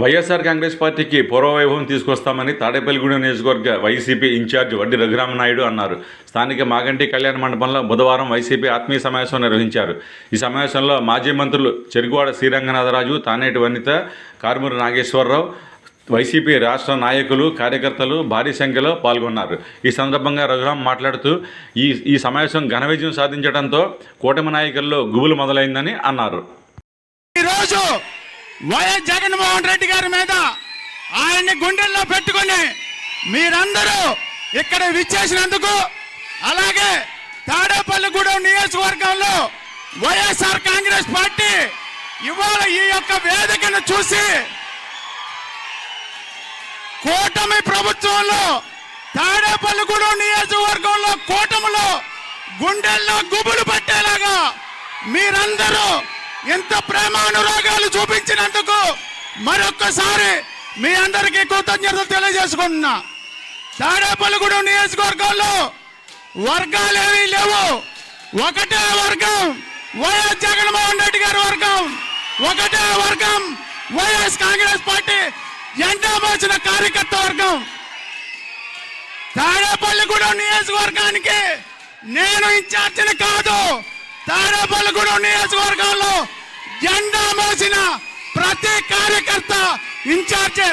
వైఎస్ఆర్ కాంగ్రెస్ పార్టీకి పూర్వవైభవం తీసుకొస్తామని తాడేపల్లిగూడెం నియోజకవర్గ వైసీపీ ఇన్ఛార్జ్ వడ్డీ రఘురామనాయుడు అన్నారు. స్థానిక మాగంటి కళ్యాణ మండపంలో బుధవారం వైసీపీ ఆత్మీయ సమావేశం నిర్వహించారు. ఈ సమావేశంలో మాజీ మంత్రులు చెరుగువాడ శ్రీరంగనాథరాజు తానేటి వనిత కారుమూరి నాగేశ్వరరావు వైసీపీ రాష్ట్ర నాయకులు కార్యకర్తలు భారీ సంఖ్యలో పాల్గొన్నారు. ఈ సందర్భంగా రఘురాం మాట్లాడుతూ ఈ ఈ సమావేశం ఘన విజయం సాధించడంతో కూటమి నాయకుల్లో గుబులు మొదలైందని అన్నారు. ఈరోజు వైఎస్ జగన్మోహన్ రెడ్డి గారి మీద ఆయన్ని గుండెల్లో పెట్టుకొని మీరందరూ ఇక్కడ విచ్చేసినందుకు అలాగే తాడేపల్లిగూడెం నియోజకవర్గంలో వైఎస్ఆర్ కాంగ్రెస్ పార్టీ ఇవాళ ఈ యొక్క వేదికను చూసి కూటమి ప్రభుత్వంలో తాడేపల్లిగూడెం నియోజకవర్గంలో కూటమిలో గుండెల్లో గుబులు పట్టేలాగా మీరందరూ ఎంత ప్రేమానురాగాలు చూపించినందుకు మరొక్కసారి మీ అందరికీ కృతజ్ఞతలు తెలియజేసుకుంటున్నా. తాడేపల్లిగూడెం నియోజకవర్గంలో ఏమీ లేవు. ఒకటే వర్గం వైఎస్ జగన్మోహన్ రెడ్డి గారి వర్గం. ఒకటే వర్గం వైఎస్ కాంగ్రెస్ పార్టీ ఎండా మోచిన కార్యకర్త వర్గం. తాడేపల్లిగూడెం నియోజకవర్గానికి నేను ఇన్ఛార్జిని కాదు. తాడేపల్లిగూడెం నియోజకవర్గంలో జెండా మోసిన ప్రతి కార్యకర్త ఇన్ఛార్జే.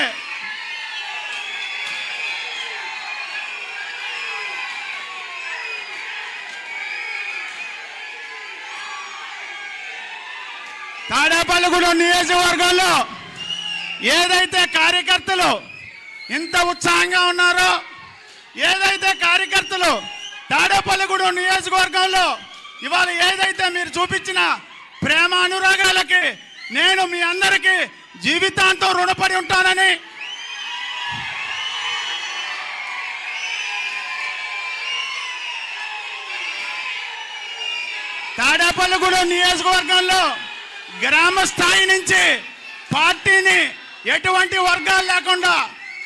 తాడేపల్లిగూడెం నియోజకవర్గంలో ఏదైతే కార్యకర్తలు ఇంత ఉత్సాహంగా ఉన్నారో ఏదైతే కార్యకర్తలు తాడేపల్లిగూడెం నియోజకవర్గంలో ఇవాళ ఏదైతే మీరు చూపించిన ప్రేమ అనురాగాలకి నేను మీ అందరికీ జీవితాంతం రుణపడి ఉంటానని తాడేపల్లిగూడెం నియోజకవర్గంలో గ్రామ స్థాయి నుంచి పార్టీని ఎటువంటి వర్గాలు లేకుండా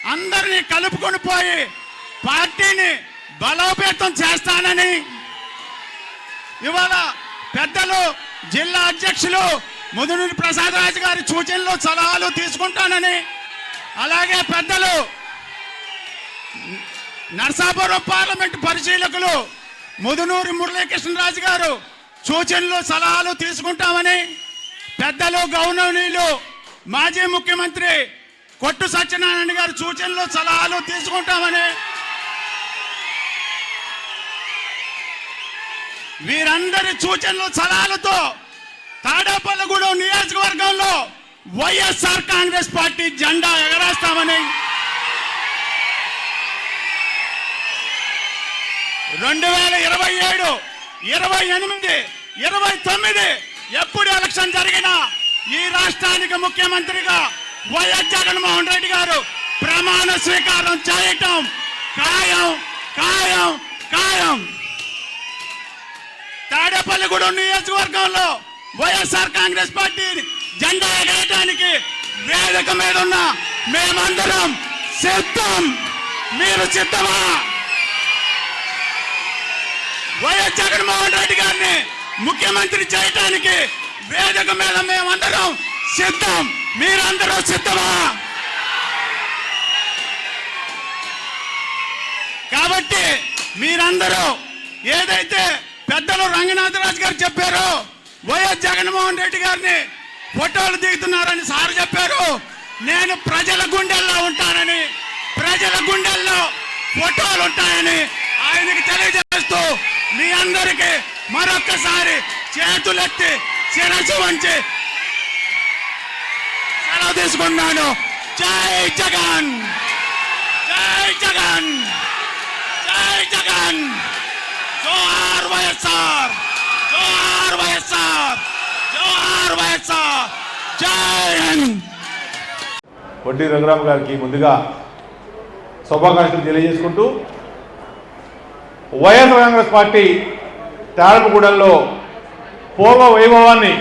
అందరినీ కలుపుకొని పోయి పార్టీని బలోపేతం చేస్తానని ఇవాళ పెద్దలు జిల్లా అధ్యక్షులు ముదునూరి ప్రసాద్ రాజు గారి సూచనలు సలహాలు తీసుకుంటానని. అలాగే పెద్దలు నర్సాపురం పార్లమెంట్ పరిశీలకులు ముదునూరి మురళీకృష్ణరాజు గారు సూచనలు సలహాలు తీసుకుంటామని. పెద్దలు గౌరవనీయులు మాజీ ముఖ్యమంత్రి కొట్టు సత్యనారాయణ గారి సూచనలు సలహాలు తీసుకుంటామని. వీరందరి సూచనలు సలహాలతో తాడేపల్లిగూడెం నియోజకవర్గంలో వైఎస్ఆర్ కాంగ్రెస్ పార్టీ జెండా ఎగరేస్తామని రెండు వేల ఇరవై ఏడు ఇరవై ఎనిమిది ఇరవై తొమ్మిది ఎప్పుడు ఎలక్షన్ జరిగినా ఈ రాష్ట్రానికి ముఖ్యమంత్రిగా వైఎస్ జగన్మోహన్ రెడ్డి గారు ప్రమాణ స్వీకారం చేయటం ఖాయం ఖాయం ఖాయం. తాడేపల్లిగూడెం నియోజకవర్గంలో వైఎస్ఆర్ కాంగ్రెస్ పార్టీ జెండా ఎగరటానికి వేదిక మీద ఉన్న మేమందరం సిద్ధం. మీరు సిద్ధమా? వైఎస్ జగన్మోహన్ రెడ్డి గారిని ముఖ్యమంత్రి చేయటానికి వేదిక మీద మేమందరం సిద్ధం. మీరందరూ సిద్ధమా? కాబట్టి మీరందరూ ఏదైతే పెద్దలు రంగనాథరాజు గారు చెప్పారు. వైఎస్ జగన్మోహన్ రెడ్డి గారిని ఫోటోలు దిగుతున్నారని సార్ చెప్పారు. నేను ప్రజల గుండెల్లో ఉంటానని ప్రజల గుండెల్లో ఫోటోలు ఉంటాయని ఆయనకి తెలియజేస్తూ మీ అందరికీ మరొక్కసారి చేతులెత్తి శిరసు వంచి సెలవు తీసుకున్నాను. జై జగన్! జై జగన్! జై జగన్! జోహార్ వైఎస్ఆర్! జోహార్ వైఎస్ఆర్! జోహార్ వైఎస్ఆర్! జై హింద్! వడ్డీ రఘురామ్ గారికి ముందుగా శుభాకాంక్షలు తెలియజేసుకుంటూ వైఎస్ కాంగ్రెస్ పార్టీ తారపగూడెంలో పూర్వ వైభవాన్ని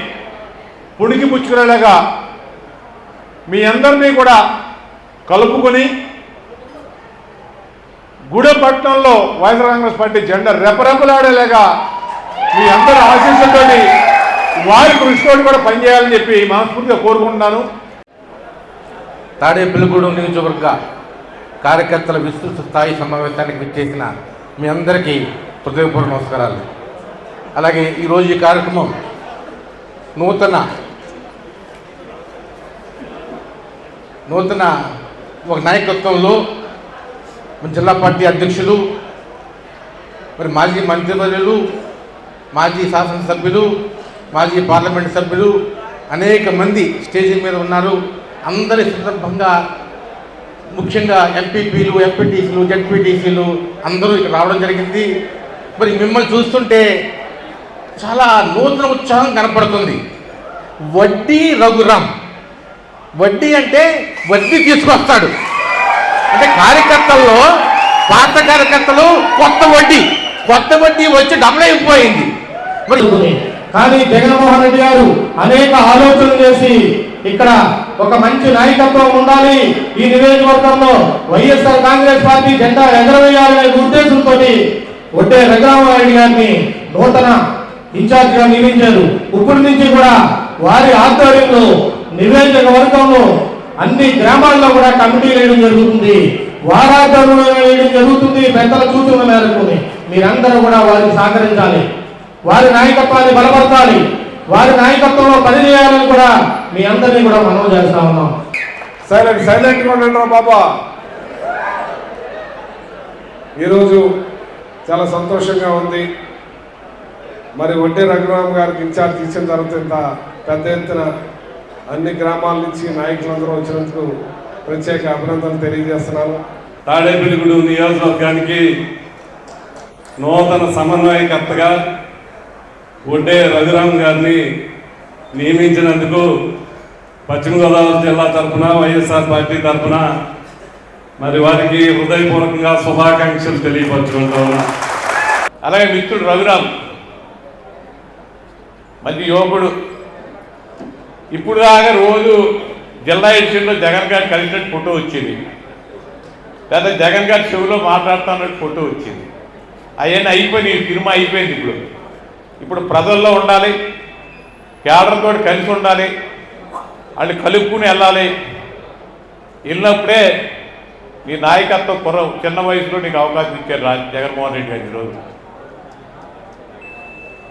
పుణికి పుచ్చుకునేలాగా మీ అందరినీ కూడా కలుపుకొని గూడెపట్నంలో వైఎస్ఆర్ కాంగ్రెస్ పార్టీ జెండా రెపరెపలాడేలాగా మీ అందరి ఆశీస్సులతోటి వారి కృషితోటి కూడా పనిచేయాలని చెప్పి మనస్ఫూర్తిగా కోరుకుంటున్నాను. తాడేపల్లిగూడెం నియోజకవర్గ కార్యకర్తల విస్తృత స్థాయి సమావేశానికి విచ్చేసిన మీ అందరికీ హృదయపూర్వ నమస్కారాలు. అలాగే ఈరోజు ఈ కార్యక్రమం నూతన నూతన ఒక నాయకత్వంలో మన జిల్లా పార్టీ అధ్యక్షులు మరి మాజీ మంత్రివర్యులు మాజీ శాసనసభ్యులు మాజీ పార్లమెంట్ సభ్యులు అనేక మంది స్టేజీ మీద ఉన్నారు. అందరి సందర్భంగా ముఖ్యంగా ఎంపీపీలు ఎంపీటీసీలు జడ్పీటీసీలు అందరూ ఇక్కడ రావడం జరిగింది. మరి మిమ్మల్ని చూస్తుంటే చాలా నూతన ఉత్సాహం కనపడుతుంది. వడ్డీ రఘురాం వడ్డీ అంటే వడ్డీ తీసుకొస్తాడు. అంటే కార్యకర్తల్లో పాత కార్యకర్తలు కొత్త వడ్డీ కొత్త వడ్డీ వచ్చి డబుల్ అయిపోయింది. మరి కానీ జగన్మోహన్ రెడ్డి గారు అనేక ఆలోచనలు చేసి ఇక్కడ ఒక మంచి నాయకత్వం ఉండాలి. ఈ నియోజకవర్గంలో వైఎస్ఆర్ కాంగ్రెస్ పార్టీ జెండా ఎగరవేయాలనే ఉద్దేశంతో ఒడ్డే రఘురామరెడ్డి గారిని నూతన ఇన్ఛార్జ్గా నియమించారు. ఇప్పటి నుంచి కూడా వారి ఆధ్వర్యంలో నియోజకవర్గంలో అన్ని గ్రామాల్లో కూడా కమిటీలు వేయడం జరుగుతుంది. వారి వేయడం జరుగుతుంది. పెద్దల సూచనల మేరకు మీరందరూ కూడా వారికి సహకరించాలి. వారి నాయకత్వాన్ని బలపరచాలి. వారి నాయకత్వంలో పనిచేయాలని కూడా మీ అందరినీ కూడా మనం చేస్తా ఉన్నాం. సైలెంట్ సైలెంట్గా ఉండండి బాబా. ఈరోజు చాలా సంతోషంగా ఉంది. మరి వడ్డీ రఘురామ్ గారికి ఇన్ఛార్జ్ ఇచ్చిన తర్వాత ఇంత పెద్ద ఎత్తున అన్ని గ్రామాల నుంచి నాయకులందరూ వచ్చినందుకు ప్రత్యేక అభినందనలు తెలియజేస్తున్నాను. తాడేపల్లిగూడు నియోజకవర్గానికి నూతన సమన్వయకర్తగా ఒడ్డే రఘురామ్ గారిని నియమించినందుకు పశ్చిమ గోదావరి జిల్లా తరఫున వైఎస్ఆర్ పార్టీ తరఫున మరి వారికి హృదయపూర్వకంగా శుభాకాంక్షలు తెలియపరచుకుంటా ఉన్నా. అలాగే మిత్రుడు రఘురామ్ మంచి యువకుడు ఇప్పుడు దాకా రోజు జిల్లా ఎడిషన్లో జగన్ గారు కలిసినట్టు ఫోటో వచ్చింది. లేదా జగన్ గారి చెవిలో మాట్లాడుతున్నట్టు ఫోటో వచ్చింది. అవన్నీ అయిపోయినాయి ఈ సినిమా అయిపోయింది ఇప్పుడు. ఇప్పుడు ప్రజల్లో ఉండాలి కేడర్తో కలిసి ఉండాలి వాళ్ళు కలుపుకుని వెళ్ళాలి. వెళ్ళినప్పుడే నీ నాయకత్వం కుర్ర చిన్న వయసులో నీకు అవకాశం ఇచ్చారు రా జగన్మోహన్ రెడ్డి గారు ఈరోజు.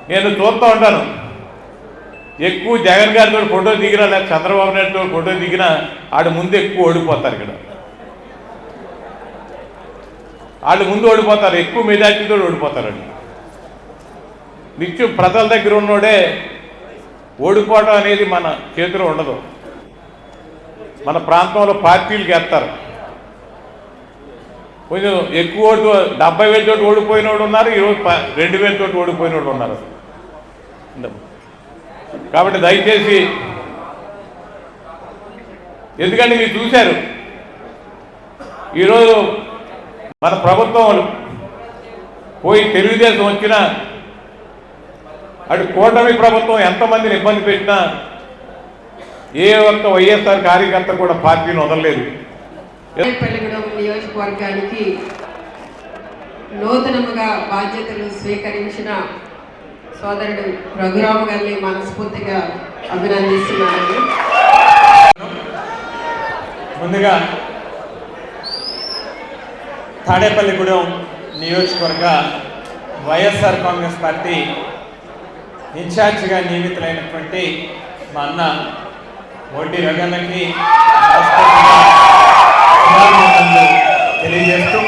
నేను చూస్తూ ఉంటాను. ఎక్కువ జగన్ గారితో ఫోటో దిగినా లేదా చంద్రబాబు నాయుడుతో ఫోటో దిగినా ఆడు ముందు ఎక్కువ ఓడిపోతారు ఇక్కడ. వాళ్ళు ముందు ఓడిపోతారు ఎక్కువ మెజార్టీతో ఓడిపోతారండి నిత్యం ప్రజల దగ్గర ఉన్నోడే ఓడిపోవడం అనేది మన చేతిలో ఉండదు. మన ప్రాంతంలో పార్టీలు గెత్తారు. కొంచెం ఎక్కువ ఓటు డెబ్బై వేలతో ఓడిపోయిన వాడు ఉన్నారు ఈరోజు రెండు వేలతో ఓడిపోయిన వాడు ఉన్నారు. కాబట్టి దయచేసి ఎందుకంటే మీరు చూశారు ఈరోజు మన ప్రభుత్వం పోయి తెలుగుదేశం వచ్చినా అటు కూటమి ప్రభుత్వం ఎంతమందిని ఇబ్బంది పెట్టినా ఏ ఒక్క వైఎస్ఆర్ కార్యకర్త కూడా పార్టీని వదలలేదు. నియోజకవర్గానికి నూతనముగా బాధ్యతలు స్వీకరించిన సోదరుడు రఘురామ గారిని మనస్ఫూర్తిగా అభినందిస్తున్నాను. ముందుగా తాడేపల్లిగూడెం నియోజకవర్గ వైఎస్ఆర్ కాంగ్రెస్ పార్టీ ఇన్ఛార్జిగా నియమితులైనటువంటి మా అన్న వడ్డీ రగన్నకి తెలియజేస్తూ